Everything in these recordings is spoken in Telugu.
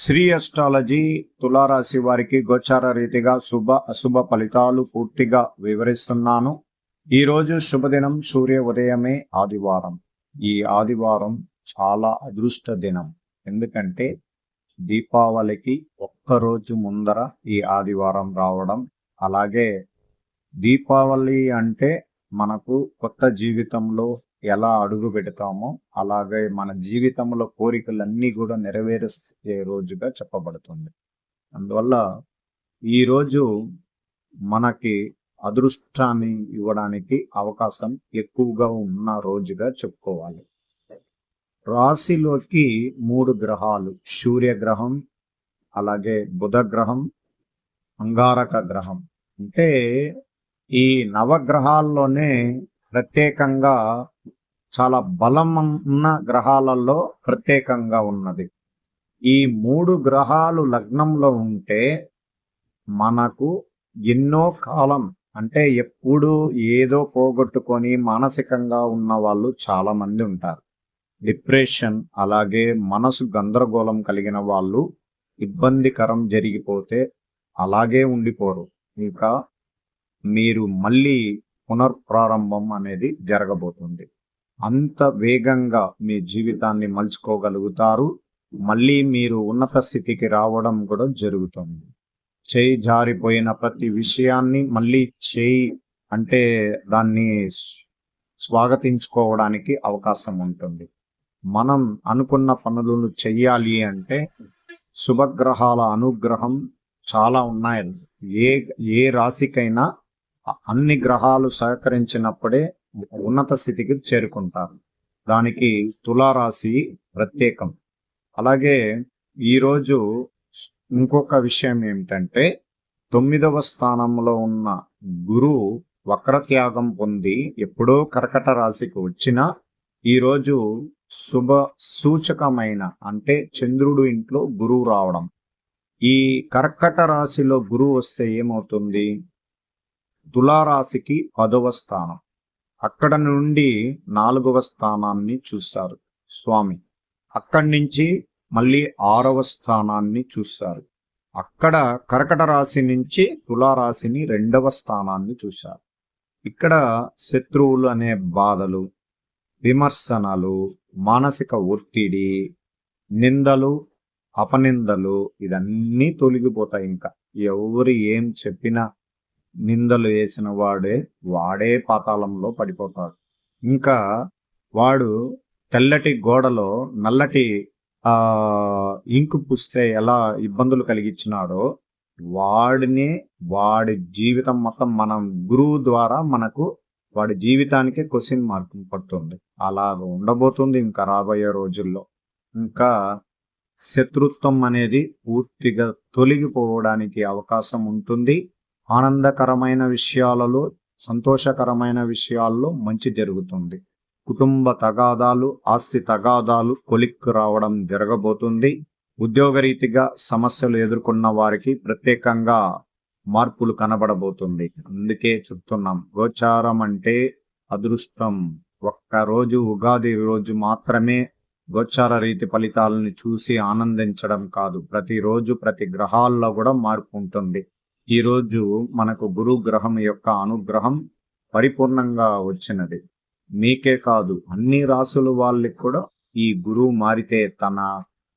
శ్రీ అస్ట్రాలజీ తులారాశి వారికి గోచార రీతిగా శుభ అశుభ ఫలితాలు పూర్తిగా వివరిస్తున్నాను. ఈరోజు శుభదినం సూర్య ఉదయమే ఆదివారం. ఈ ఆదివారం చాలా అదృష్ట దినం. ఎందుకంటే దీపావళికి ఒక్క రోజు ముందర ఈ ఆదివారం రావడం అలాగే దీపావళి అంటే మనకు కొత్త జీవితంలో ఎలా అడుగు పెడతామో అలాగే మన జీవితంలో కోరికలన్నీ కూడా నెరవేరే రోజుగా చెప్పబడుతుంది. అందువల్ల ఈరోజు మనకి అదృష్టాన్ని ఇవ్వడానికి అవకాశం ఎక్కువగా ఉన్న రోజుగా చెప్పుకోవాలి. రాశిలోకి మూడు గ్రహాలు సూర్యగ్రహం అలాగే బుధ గ్రహం అంగారక గ్రహం. అంటే ఈ నవగ్రహాల్లోనే ప్రత్యేకంగా చాలా బలం ఉన్న గ్రహాలలో ప్రత్యేకంగా ఉన్నది. ఈ మూడు గ్రహాలు లగ్నంలో ఉంటే మనకు ఎన్నో కాలం అంటే ఎప్పుడు ఏదో పోగొట్టుకొని మానసికంగా ఉన్న వాళ్ళు చాలా మంది ఉంటారు. డిప్రెషన్ అలాగే మనసు గందరగోళం కలిగిన వాళ్ళు ఇబ్బందికరం జరిగిపోతే అలాగే ఉండిపోరు. ఇంకా మీరు మళ్ళీ పునర్ప్రారంభం అనేది జరగబోతుంది. అంత వేగంగా మీ జీవితాన్ని మలుచుకోగలుగుతారు. మళ్ళీ మీరు ఉన్నత స్థితికి రావడం కూడా జరుగుతుంది. చేయి జారిపోయిన ప్రతి విషయాన్ని మళ్ళీ చేయి అంటే దాన్ని స్వాగతించుకోవడానికి అవకాశం ఉంటుంది. మనం అనుకున్న పనులను చెయ్యాలి అంటే శుభగ్రహాల అనుగ్రహం చాలా ఉన్నాయి. ఏ ఏ రాశికైనా అన్ని గ్రహాలు సహకరించినప్పుడే ఉన్నత స్థితికి చేరుకుంటారు. దానికి తులారాశి ప్రత్యేకం. అలాగే ఈరోజు ఇంకొక విషయం ఏమిటంటే తొమ్మిదవ స్థానంలో ఉన్న గురువు వక్రత్యాగం పొంది ఎప్పుడో కర్కట రాశికి వచ్చిన ఈరోజు శుభ సూచకమైన అంటే చంద్రుడు ఇంట్లో గురువు రావడం. ఈ కర్కట రాశిలో గురువు వస్తే ఏమవుతుంది? తులారాశికి పదవ స్థానం. అక్కడ నుండి నాలుగవ స్థానాన్ని చూస్తారు స్వామి అక్కడి నుంచి మళ్ళీ ఆరవ స్థానాన్ని చూస్తారు అక్కడ కర్కట రాశి నుంచి తులారాశిని రెండవ స్థానాన్ని చూశారు. ఇక్కడ శత్రువులు అనే బాధలు విమర్శనలు మానసిక ఒత్తిడి నిందలు అపనిందలు ఇదన్నీ తొలగిపోతాయి ఇంకా. ఎవరు ఏం చెప్పినా నిందలు వేసిన వాడే వాడే పాతాళంలో పడిపోతాడు. ఇంకా వాడు తెల్లటి గోడలో నల్లటి ఆ ఇంకు పుస్తే ఎలా ఇబ్బందులు కలిగించినాడో వాడిని వాడి జీవితం మొత్తం మనం గురువు ద్వారా మనకు వాడి జీవితానికే క్వశ్చన్ మార్క్ పడుతుంది. అలా ఉండబోతుంది ఇంకా రాబోయే రోజుల్లో. ఇంకా శత్రుత్వం అనేది పూర్తిగా తొలగిపోవడానికి అవకాశం ఉంటుంది. ఆనందకరమైన విషయాలలో సంతోషకరమైన విషయాల్లో మంచి జరుగుతుంది. కుటుంబ తగాదాలు ఆస్తి తగాదాలు కొలిక్కు రావడం జరగబోతుంది. ఉద్యోగరీతిగా సమస్యలు ఎదుర్కొన్న వారికి ప్రత్యేకంగా మార్పులు కనబడబోతుంది. అందుకే చెప్తున్నాం గోచారం అంటే అదృష్టం. ఒక్క రోజు ఉగాది రోజు మాత్రమే గోచార రీతి ఫలితాలని చూసి ఆనందించడం కాదు. ప్రతిరోజు ప్రతి గ్రహాల్లో కూడా మార్పు ఉంటుంది. ఈరోజు మనకు గురు గ్రహం యొక్క అనుగ్రహం పరిపూర్ణంగా వచ్చినది. మీకే కాదు అన్ని రాసుల వాళ్ళకి కూడా ఈ గురువు మారితే తన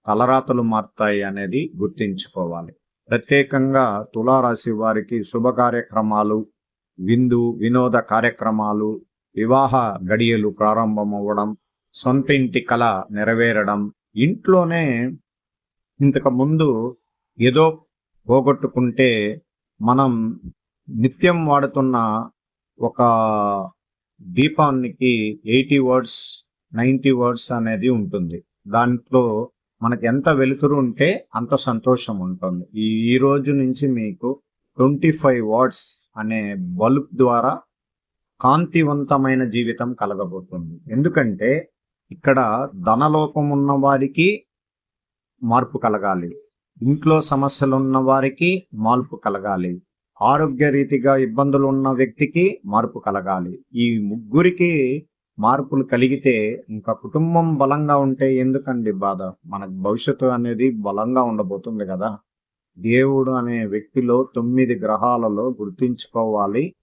తలరాతలు మారుతాయి అనేది గుర్తించుకోవాలి. ప్రత్యేకంగా తులారాశి వారికి శుభ కార్యక్రమాలు విందు వినోద కార్యక్రమాలు వివాహ గడియలు ప్రారంభమవ్వడం సొంత ఇంటి కళ నెరవేరడం ఇంట్లోనే ఇంతకు ముందు ఏదో పోగొట్టుకుంటే మనం నిత్యం వాడుతున్న ఒక దీపానికి ఎయిటీ వర్డ్స్ నైంటీ వర్డ్స్ అనేది ఉంటుంది. దాంట్లో మనకి ఎంత వెలుతురు ఉంటే అంత సంతోషం ఉంటుంది. ఈ ఈ రోజు నుంచి మీకు ట్వంటీ ఫైవ్ వర్డ్స్ అనే బల్బ్ ద్వారా కాంతివంతమైన జీవితం కలగబోతుంది. ఎందుకంటే ఇక్కడ ధనలోపం ఉన్న వారికి మార్పు కలగాలి. ఇంట్లో సమస్యలు ఉన్న వారికి మార్పు కలగాలి. ఆరోగ్య రీతిగా ఇబ్బందులు ఉన్న వ్యక్తికి మార్పు కలగాలి. ఈ ముగ్గురికి మార్పులు కలిగితే ఇంకా కుటుంబం బలంగా ఉంటే ఎందుకండి బాధ? మనకు భవిష్యత్తు అనేది బలంగా ఉండబోతుంది కదా. దేవుడు అనే వ్యక్తిలో తొమ్మిది గ్రహాలలో గుర్తించుకోవాలి.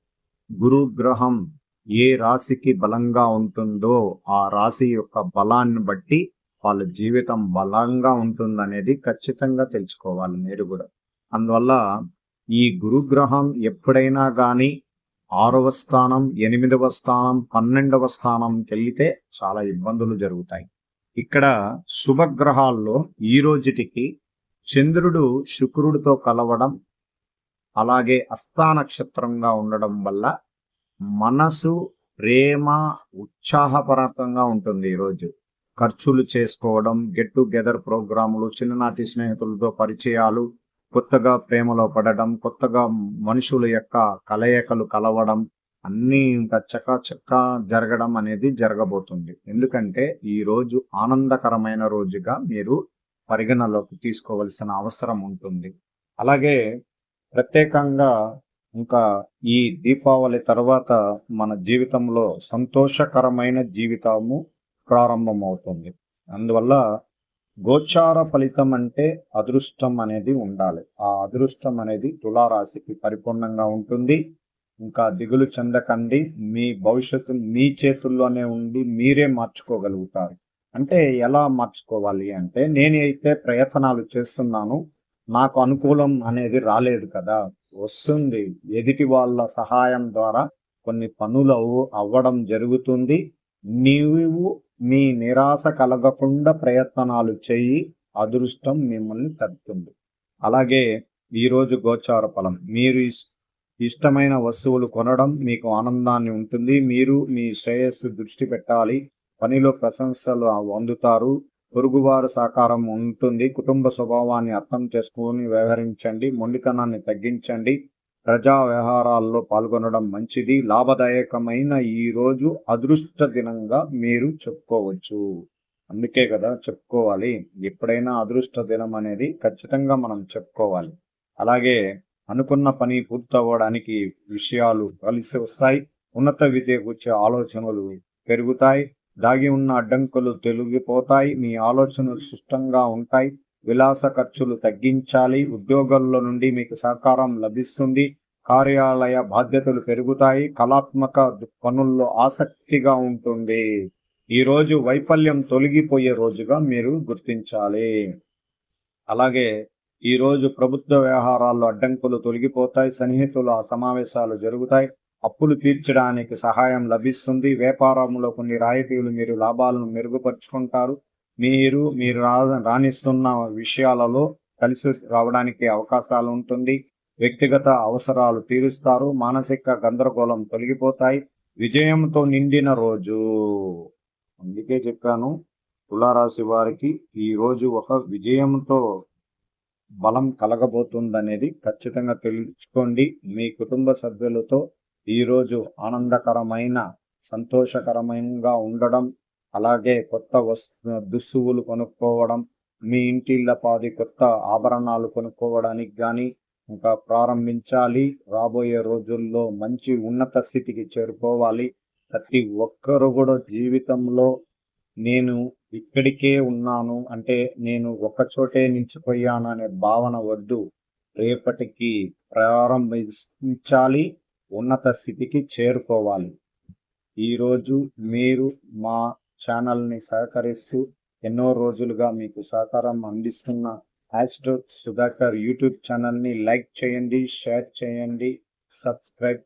గురు గ్రహం ఏ రాశికి బలంగా ఉంటుందో ఆ రాశి యొక్క బలాన్ని బట్టి వాళ్ళ జీవితం బలంగా ఉంటుందనేది ఖచ్చితంగా తెలుసుకోవాలి మీరు కూడా. అందువల్ల ఈ గురుగ్రహం ఎప్పుడైనా కానీ ఆరవ స్థానం ఎనిమిదవ స్థానం పన్నెండవ స్థానంకి వెళ్తే చాలా ఇబ్బందులు జరుగుతాయి. ఇక్కడ శుభగ్రహాల్లో ఈ రోజుటికి చంద్రుడు శుక్రుడితో కలవడం అలాగే అస్థా నక్షత్రంగా ఉండడం వల్ల మనసు ప్రేమ ఉత్సాహపరకంగా ఉంటుంది ఈరోజు ఖర్చులు చేసుకోవడం గెట్ టుగెదర్ ప్రోగ్రాములు చిన్ననాటి స్నేహితులతో పరిచయాలు కొత్తగా ప్రేమలో పడడం కొత్తగా మనుషుల యొక్క కలయికలు కలవడం అన్నీ ఇంకా చక్క జరగడం అనేది జరగబోతుంది. ఎందుకంటే ఈ రోజు ఆనందకరమైన రోజుగా మీరు పరిగణలోకి తీసుకోవలసిన అవసరం ఉంటుంది. అలాగే ప్రత్యేకంగా ఇంకా ఈ దీపావళి తర్వాత మన జీవితంలో సంతోషకరమైన జీవితము ప్రారంభమవుతుంది. అందువల్ల గోచార ఫలితం అంటే అదృష్టం అనేది ఉండాలి. ఆ అదృష్టం అనేది తులారాశికి పరిపూర్ణంగా ఉంటుంది. ఇంకా దిగులు చెందకండి. మీ భవిష్యత్తు మీ చేతుల్లోనే ఉండి మీరే మార్చుకోగలుగుతారు. అంటే ఎలా మార్చుకోవాలి అంటే నేనైతే ప్రయత్నాలు చేస్తున్నాను. నాకు అనుకూలం అనేది రాలేదు కదా. వస్తుంది. ఎదుటి వాళ్ళ సహాయం ద్వారా కొన్ని పనులు అవ్వడం జరుగుతుంది. నీవు మీ నిరాశ కలగకుండా ప్రయత్నాలు చెయ్యి అదృష్టం మిమ్మల్ని తడుతుంది అలాగే ఈరోజు గోచార ఫలం. మీరు ఇష్టమైన వస్తువులు కొనడం మీకు ఆనందాన్ని ఉంటుంది. మీరు మీ శ్రేయస్సు దృష్టి పెట్టాలి. పనిలో ప్రశంసలు అందుతారు. పొరుగువారు సహకారం ఉంటుంది. కుటుంబ స్వభావాన్ని అర్థం చేసుకుని వ్యవహరించండి. మొండితనాన్ని తగ్గించండి. ప్రజా వ్యవహారాల్లో పాల్గొనడం మంచిది. లాభదాయకమైన ఈ రోజు అదృష్ట దినంగా మీరు చెప్పుకోవచ్చు. అందుకే కదా చెప్పుకోవాలి. ఎప్పుడైనా అదృష్ట దినం అనేది ఖచ్చితంగా మనం చెప్పుకోవాలి. అలాగే అనుకున్న పని పూర్తవ్వడానికి విషయాలు కలిసి వస్తాయి. ఉన్నత విద్యకు వచ్చే ఆలోచనలు పెరుగుతాయి. దాగి ఉన్న అడ్డంకులు తొలగిపోతాయి. మీ ఆలోచనలు సుష్టంగా ఉంటాయి. విలాస ఖర్చులు తగ్గించాలి. ఉద్యోగాల్లో నుండి మీకు సహకారం లభిస్తుంది. కార్యాలయ బాధ్యతలు పెరుగుతాయి. కళాత్మక పనుల్లో ఆసక్తిగా ఉంటుంది. ఈ రోజు వైఫల్యం తొలగిపోయే రోజుగా మీరు గుర్తించాలి. అలాగే ఈ రోజు ప్రభుత్వ వ్యవహారాల్లో అడ్డంకులు తొలగిపోతాయి. సన్నిహితుల సమావేశాలు జరుగుతాయి. అప్పులు తీర్చడానికి సహాయం లభిస్తుంది. వ్యాపారంలో కొన్ని రాయితీలు మీరు లాభాలను మెరుగుపరుచుకుంటారు. మీరు మీరు రాణిస్తున్న విషయాలలో కలిసి రావడానికి అవకాశాలు ఉంటుంది. వ్యక్తిగత అవసరాలు తీరుస్తారు. మానసిక గందరగోళం తొలగిపోతాయి. విజయంతో నిండిన రోజు. అందుకే చెప్పాను తులారాశి వారికి ఈ రోజు ఒక విజయంతో బలం కలగబోతుందనేది ఖచ్చితంగా తెలుసుకోండి. మీ కుటుంబ సభ్యులతో ఈరోజు ఆనందకరమైన సంతోషకరమైనగా ఉండడం అలాగే కొత్త వస్తు దుస్తువులు కొనుక్కోవడం మీ ఇంటిళ్ళపాది కొత్త ఆభరణాలు కొనుక్కోవడానికి కానీ ఇంకా ప్రారంభించాలి. రాబోయే రోజుల్లో మంచి ఉన్నత స్థితికి చేరుకోవాలి. ప్రతి ఒక్కరు కూడా జీవితంలో నేను ఇక్కడికే ఉన్నాను అంటే నేను చోటే నిలిచిపోయాను అనే భావన వద్దు. రేపటికి ప్రారంభించాలి ఉన్నత స్థితికి చేరుకోవాలి. ఈరోజు మీరు మా ఛానల్ని సహకరిస్తూ ఎన్నో రోజులుగా మీకు సహకారం అందిస్తున్న ఆస్ట్రో సుధాకర్ యూట్యూబ్ ఛానల్ని లైక్ చేయండి షేర్ చేయండి సబ్స్క్రైబ్